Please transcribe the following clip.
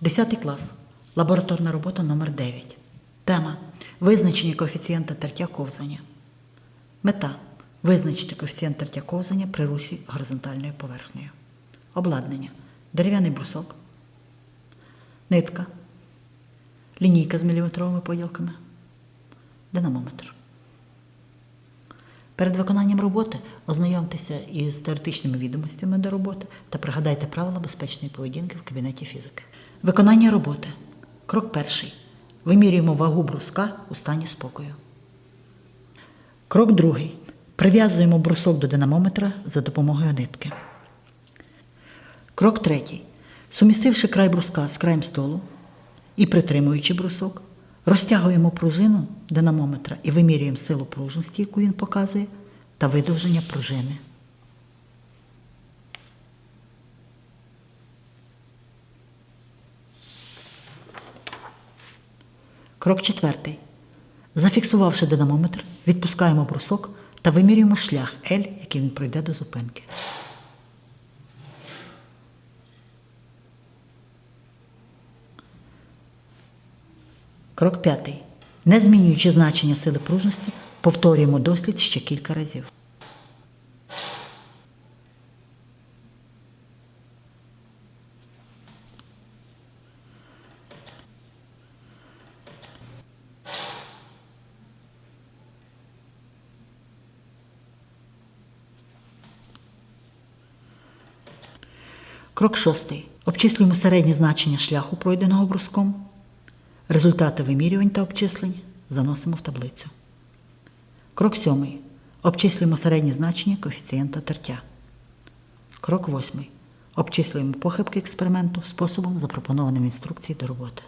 10 клас. Лабораторна робота номер 9. Тема Визначення коефіцієнта тертя ковзання. Мета визначити коефіцієнт тертя ковзання при русі горизонтальною поверхнею. Обладнання. Дерев'яний брусок, нитка, лінійка з міліметровими поділками, динамометр. Перед виконанням роботи ознайомтеся із теоретичними відомостями до роботи та пригадайте правила безпечної поведінки в кабінеті фізики. Виконання роботи. Крок перший. Вимірюємо вагу бруска у стані спокою. Крок другий. Прив'язуємо брусок до динамометра за допомогою нитки. Крок третій. Сумістивши край бруска з краєм столу і притримуючи брусок, розтягуємо пружину динамометра і вимірюємо силу пружності, яку він показує, та видовження пружини. Крок четвертий. Зафіксувавши динамометр, відпускаємо брусок та вимірюємо шлях L, який він пройде до зупинки. Крок п'ятий. Не змінюючи значення сили пружності, повторюємо дослід ще кілька разів. Крок шостий. Обчислюємо середнє значення шляху, пройденого бруском. Результати вимірювань та обчислень заносимо в таблицю. Крок сьомий. Обчислюємо середнє значення коефіцієнта тертя. Крок восьмий. Обчислюємо похибки експерименту способом, запропонованим в інструкції до роботи.